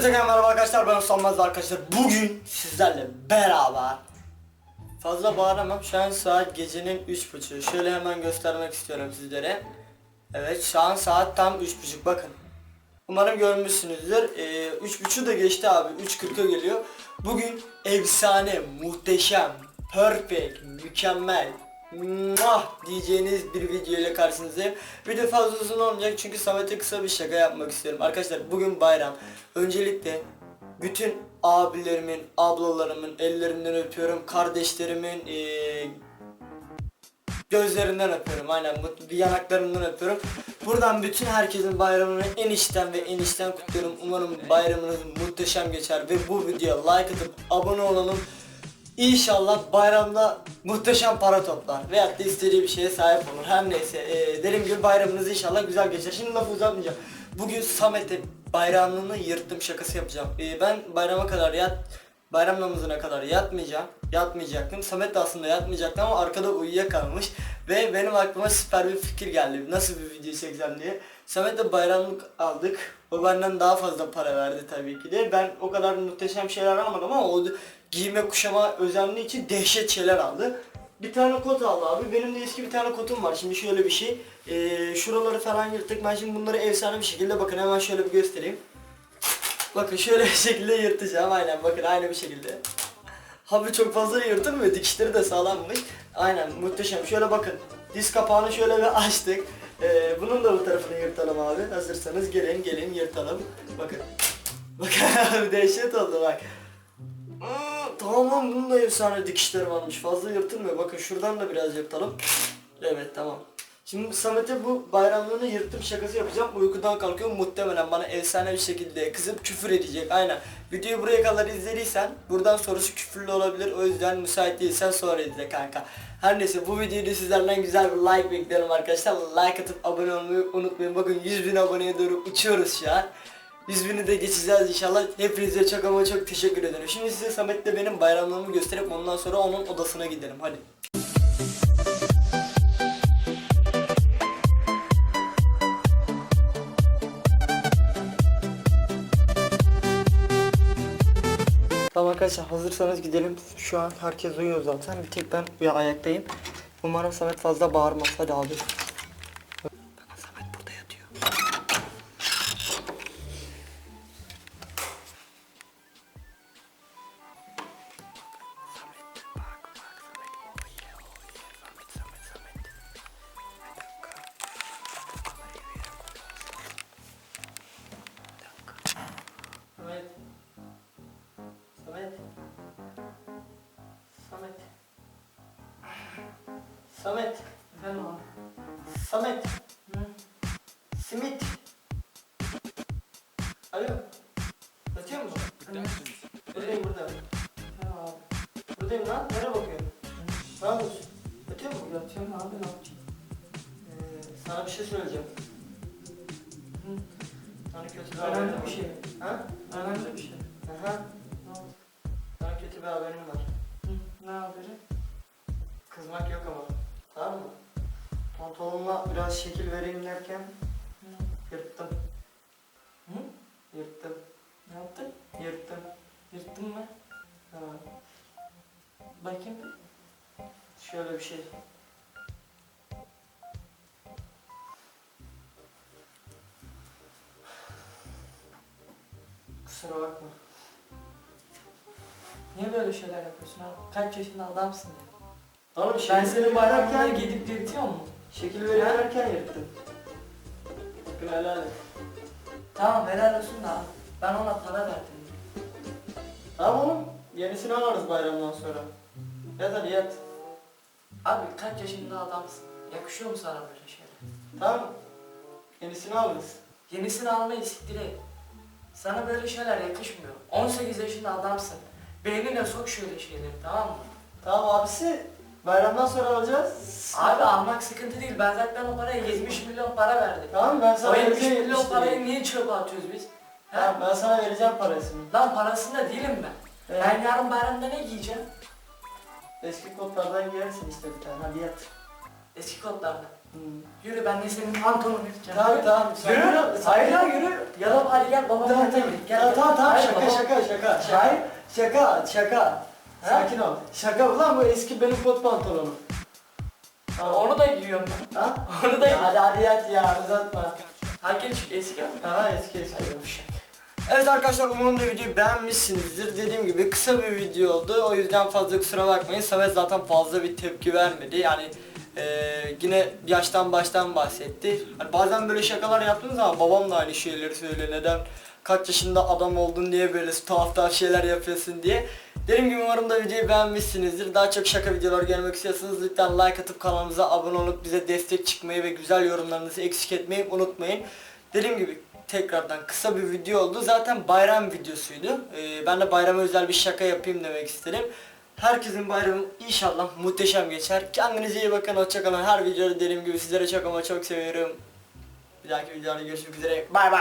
Hepinize merhaba arkadaşlar ben Sanmaz arkadaşlar. Bugün sizlerle beraber Fazla bağıramam. Şu an saat gecenin 3.30 şöyle hemen göstermek istiyorum sizlere. Evet şu an saat tam 3.30 bakın. Umarım görmüşsünüzdür. Ee, 3.30 da geçti abi. 3.40'a geliyor. Bugün efsane muhteşem perfect mükemmel Muah diyeceğiniz bir video ile karşınızdayım. Video fazla uzun olmayacak çünkü Samet'e kısa bir şaka yapmak istiyorum. Arkadaşlar bugün bayram. Öncelikle bütün abilerimin, ablalarımın ellerinden öpüyorum. Kardeşlerimin eee, gözlerinden öpüyorum. Aynen bu yanaklarından öpüyorum. Buradan bütün herkesin bayramını en içten ve en içten kutluyorum. Umarım bayramınız muhteşem geçer ve bu videoya like atıp abone olalım. İnşallah bayramda muhteşem para toplar veyahut da istediği bir şeye sahip olur. Her neyse ee, dediğim gibi bayramınız inşallah güzel geçer. Şimdi lafı uzatmayacağım. Bugün Samet'e bayramlığını yırttım şakası yapacağım. Ee, ben bayrama kadar yat bayram namazına kadar yatmayacağım. Yatmayacaktım. Samet de aslında yatmayacaktı ama arkada uyuyakalmış. Ve benim aklıma süper bir fikir geldi. Nasıl bir video çekeceğim diye. Samet'le bayramlık aldık. O benden daha fazla para verdi tabii ki de. Ben o kadar muhteşem şeyler almadım ama o giyime kuşama özendiği için dehşet şeyler aldı. Bir tane kot aldı abi. Benim de eski bir tane kotum var. Şimdi şöyle bir şey. Ee, şuraları falan yırtık. Ben şimdi bunları efsane bir şekilde bakın hemen şöyle bir göstereyim. Bakın şöyle bir şekilde yırtacağım. Aynen bakın aynı bir şekilde. Abi çok fazla yırtılmıyor. Dikişleri de sağlammış. Aynen muhteşem. Şöyle bakın. Diz kapağını şöyle bir açtık. Ee, bunun da bu tarafını yırtalım abi. Hazırsanız gelin gelin yırtalım. Bakın. Bakın dehşet oldu bak. Aa, tamam bunun da efsane dikişleri varmış. Fazla yırtılmıyor. Bakın şuradan da biraz yırtalım. Evet tamam. Şimdi Samet'e bu bayramlığını yırttım şakası yapacağım. Uykudan kalkıyor muhtemelen bana efsane bir şekilde kızıp küfür edecek. Aynen. Videoyu buraya kadar izlediysen buradan sonrası küfürlü olabilir. O yüzden müsait değilsen sonra izle kanka. Her neyse bu videoda sizlerden güzel bir like bekliyorum arkadaşlar. Like atıp abone olmayı unutmayın. Bakın 100 bin aboneye doğru uçuyoruz şu an. 100 bini de geçeceğiz inşallah. Hepinize çok ama çok teşekkür ederim. Şimdi size Samet'le benim bayramlığımı gösterip ondan sonra onun odasına gidelim. Hadi. Tamam arkadaşlar hazırsanız gidelim. Şu an herkes uyuyor zaten. Bir tek ben uya ayaktayım. Umarım Samet fazla bağırmaz. Hadi abi. Samet. Efendim abi. Samet. Hı? Simit. Alo. Yatıyor musun? Buradayım burada. Efendim abi. Buradayım lan. Nereye bakıyorsun? Ne yapıyorsun? Yatıyor musun? Yatıyorum abi ne yapacağım? Ee, sana bir şey söyleyeceğim. Hı? Sana kötü bir haberim Önemli var. bir şey. Ha? Önemli bir şey. Aha. Ne oldu? Sana kötü bir haberim var. Hı? Ne haberi? Kızmak yok ama. Tamam mı? Pantolonuma biraz şekil vereyim derken yırttım. Hı? Yırttım. Ne yaptın? Yırttım. Yırttın mı? Ha. Bakayım. Şöyle bir şey. Kusura bakma. Niye böyle şeyler yapıyorsun abi? Kaç yaşında adamsın ya? Oğlum Ben senin verirken gidip yırtıyor mu? şekil verirken yırttım. Bakın helal et. Tamam helal olsun da. Ben ona para verdim. Tamam oğlum. Yenisini alırız bayramdan sonra. Yat hadi yat. Abi kaç yaşında adamsın? Yakışıyor mu sana böyle şeyler? Tamam. Yenisini alırız. Yenisini almayı siktir et. Sana böyle şeyler yakışmıyor. 18 yaşında adamsın. Beynine sok şöyle şeyleri tamam mı? Tamam abisi. Bayramdan sonra alacağız. Abi almak sıkıntı değil. Ben zaten o paraya 70 milyon para verdim. Tamam ben sana O 70 vereceğim milyon işte. parayı niye çöpe atıyoruz biz? He? Tamam ben sana vereceğim parasını. Lan parasında değilim ben. Evet. Ben yarın bayramda ne giyeceğim? Eski kodlardan giyersin işte bir tane. Hadi yat. Eski kodlarla. Hmm. Yürü ben de senin pantolonunu yırtacağım. Tamam tamam. sen Yürü. yürü. Hayır ya yürü. Ya da hadi gel babamın Tamam yanına tamam. git. Gel. Tamam tamam tamam. şaka şaka şaka. Şaka şaka. Sakin ol. Şaka ulan bu eski benim kot pantolonum. Ha, Onu da giyiyorum ben. Ha? Onu da Ya hadi hadi yat ya uzatma. Herkes eski ama. Ha eski eski. Evet arkadaşlar umarım da videoyu beğenmişsinizdir. Dediğim gibi kısa bir video oldu. O yüzden fazla kusura bakmayın. Samet zaten fazla bir tepki vermedi. Yani eee, yine yaştan baştan bahsetti. Hani bazen böyle şakalar yaptığınız zaman babam da aynı şeyleri söylüyor. Neden kaç yaşında adam oldun diye böyle tuhaf tuhaf şeyler yapıyorsun diye. Dediğim gibi umarım da videoyu beğenmişsinizdir. Daha çok şaka videolar görmek istiyorsanız lütfen like atıp kanalımıza abone olup bize destek çıkmayı ve güzel yorumlarınızı eksik etmeyi unutmayın. Dediğim gibi tekrardan kısa bir video oldu. Zaten bayram videosuydu. Ee, ben de bayrama özel bir şaka yapayım demek istedim. Herkesin bayramı inşallah muhteşem geçer. Kendinize iyi bakın. Hoşçakalın. Her videoda dediğim gibi sizlere çok ama çok seviyorum. Bir dahaki videoda görüşmek üzere. Bay bay.